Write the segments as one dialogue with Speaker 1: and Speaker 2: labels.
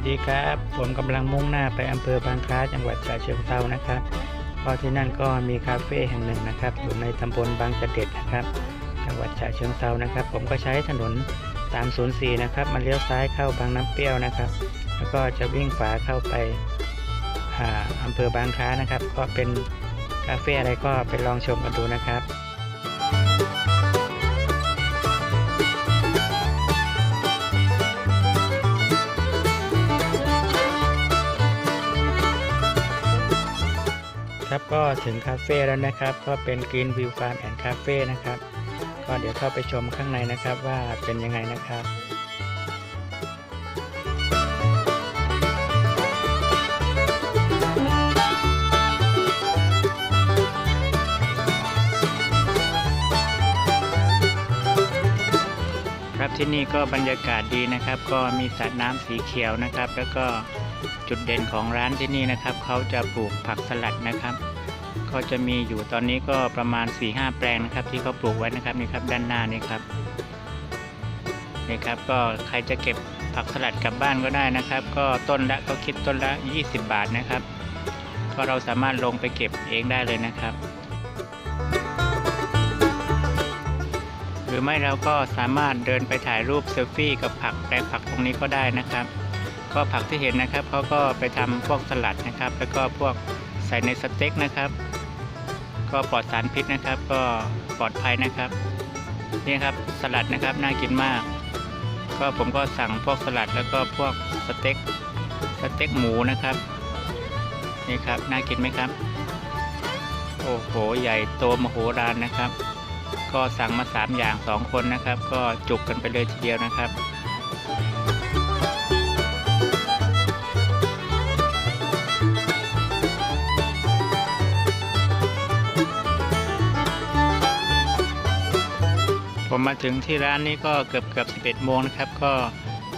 Speaker 1: สดีครับ ผมกำลังมุ่งหน้าไปอำเภอบางคล้าจังหวัดฉะเชิงเทรานะครับก็ที่นั่นก็มีคาเฟ่แห่งหนึ่งนะครับ อยู่ในตำบลบางกระเด็ดนะครับ จังหวัดฉะเชิงเทรานะครับ ผมก็ใช้ถนน 304 นะครับมาเลี้ยวซ้ายเข้าบางน้ำเปรี้ยวนะครับ แล้วก็จะวิ่งขวาเข้าไปอ่าอำเภอบางคล้านะครับ ก็เป็นคาเฟ่อะไรก็ไปลองชมกันดูนะครับ ครับก็ถึงคาเฟ่แล้วนะครับ ก็เป็น Green View Farm and Cafe นะครับ ก็เดี๋ยวเข้าไปชมข้างในนะครับว่าเป็นยังไงนะครับครับที่นี่ก็บรรยากาศดีนะครับ ก็มีสระน้ำสีเขียวนะครับ แล้วก็ จุดเด่นของร้านที่นี่นะครับ เขาจะปลูกผักสลัดนะครับก็จะมีอยู่ตอนนี้ก็ประมาณ 4-5 แปลงนะครับ ที่เขาปลูกไว้นะครับนี่ครับด้านหน้านี่ครับนี่ครับก็ใครจะเก็บผักสลัดกลับบ้านก็ได้นะครับ ก็ต้นละก็คิดต้นละ 20 บาทนะครับ ก็เราสามารถลงไปเก็บเองได้เลยนะครับ หรือไม่เราก็สามารถเดินไปถ่ายรูปเซลฟี่กับผักแปลงผักตรงนี้ก็ได้นะครับ ก็ผักที่เห็นนะครับเขาก็ไปทำพวกสลัดนะครับ แล้วก็พวกใส่ในสเต็กนะครับ ก็ปลอดสารพิษนะครับ ก็ปลอดภัยนะครับนี่ครับสลัดนะครับน่ากินมาก ก็ผมก็สั่งพวกสลัดแล้วก็พวกสเต็กสเต็กหมูนะครับนี่ครับน่ากินไหมครับ โอ้โหใหญ่โตมโหฬารนะครับ ก็สั่งมา3อย่าง 2 คนนะครับ ก็จุกกันไปเลยทีเดียวนะครับ ผมมาถึงที่ร้านนี้ก็เกือบเกือบ11โมงนะครับ ก็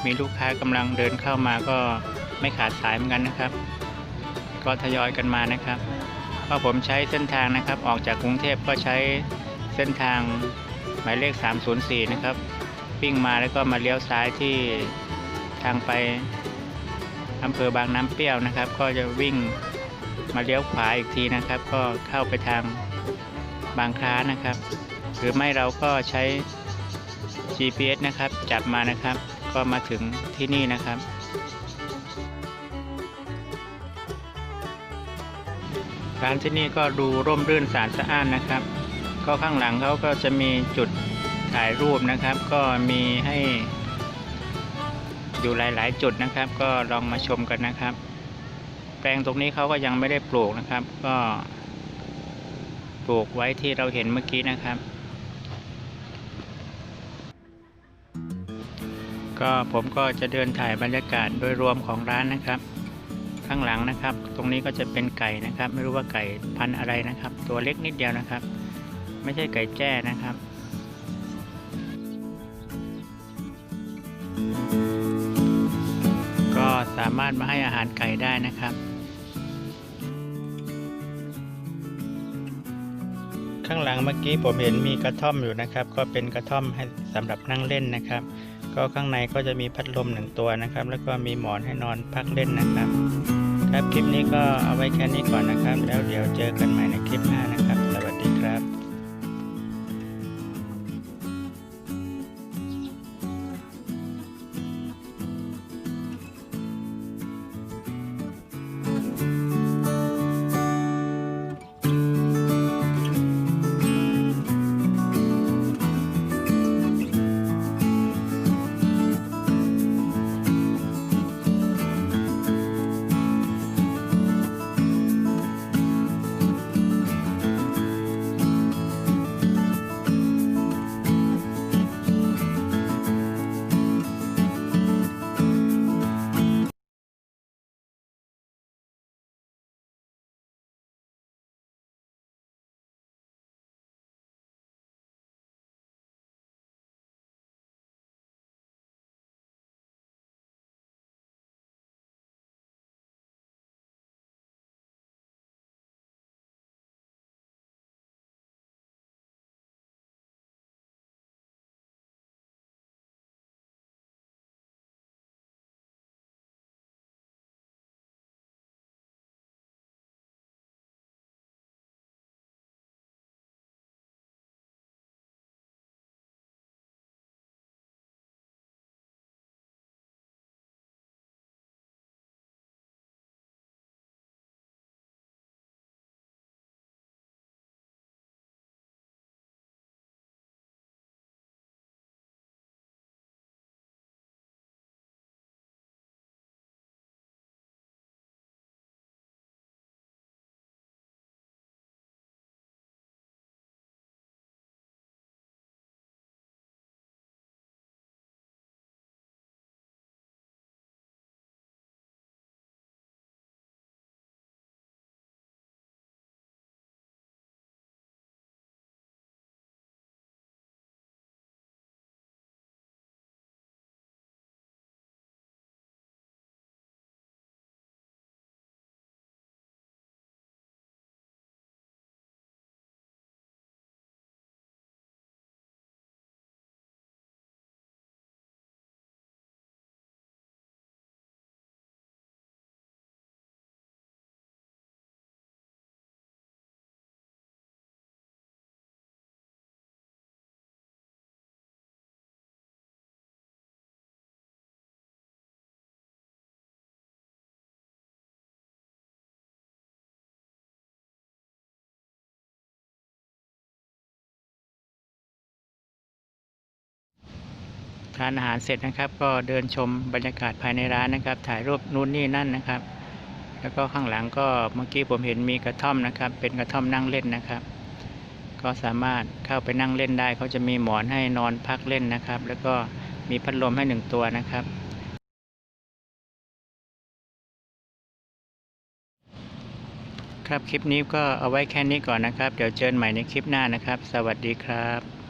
Speaker 1: มีลูกค้ากำลังเดินเข้ามาก็ไม่ขาดสายเหมือนกันนะครับ ก็ทยอยกันมานะครับก็ผมใช้เส้นทางนะครับ ออกจากกรุงเทพก็ใช้เส้นทางหมายเลข 304 นะครับวิ่งมาแล้วก็มาเลี้ยวซ้ายที่ทางไปอำเภอบางน้ำเปรี้ยวนะครับ ก็จะวิ่งมาเลี้ยวขวาอีกทีนะครับ ก็เข้าไปทางบางคล้านะครับ หรือไม่เราก็ใช้ GPS นะครับ จับมานะครับ ก็มาถึงที่นี่นะครับ ร้านที่นี่ก็ดูร่มรื่นสะอาดสะอ้านนะครับ ก็ข้างหลังเขาก็จะมีจุดถ่ายรูปนะครับ ก็มีให้อยู่หลาย ๆ จุดนะครับ ก็ลองมาชมกันนะครับ แปลงตรงนี้เขาก็ยังไม่ได้ปลูกนะครับ ก็ปลูกไว้ที่เราเห็นเมื่อกี้นะครับ ก็ผมก็จะเดินถ่ายบรรยากาศโดยรวมของร้านนะครับ ข้างหลังนะครับ ตรงนี้ก็จะเป็นไก่นะครับ ไม่รู้ว่าไก่พันธุ์อะไรนะครับ ตัวเล็กนิดเดียวนะครับ ไม่ใช่ไก่แจ้นะครับก็สามารถมาให้อาหารไก่ได้นะครับ ข้างหลังเมื่อกี้ผมเห็นมีกระท่อมอยู่นะครับ ก็เป็นกระท่อมให้สำหรับนั่งเล่นนะครับ ก็ข้างในก็จะมีพัดลมหนึ่งตัวนะครับ แล้วก็มีหมอนให้นอนพักเล่นนะครับ ครับคลิปนี้ก็เอาไว้แค่นี้ก่อนนะครับ แล้วเดี๋ยวเจอกันใหม่ในคลิปหน้านะครับสวัานอาหารเสร็จนะครับ ก็เดินชมบรรยากาศภายในร้านนะครับ ถ่ายรูปนู่นนี่นั่นนะครับ แล้วก็ข้างหลังก็เมื่อกี้ผมเห็นมีกระท่อมนะครับ เป็นกระท่อมนั่งเล่นนะครับ ก็สามารถเข้าไปนั่งเล่นได้เขาจะมีหมอนให้นอนพักเล่นนะครับ แล้วก็มีพัดลมให้หนึ่งตัวนะครับครับคลิปนี้ก็เอาไว้แค่นี้ก่อนนะครับ เดี๋ยวเจอกันใหม่ในคลิปหน้านะครับ สวัสดีครับ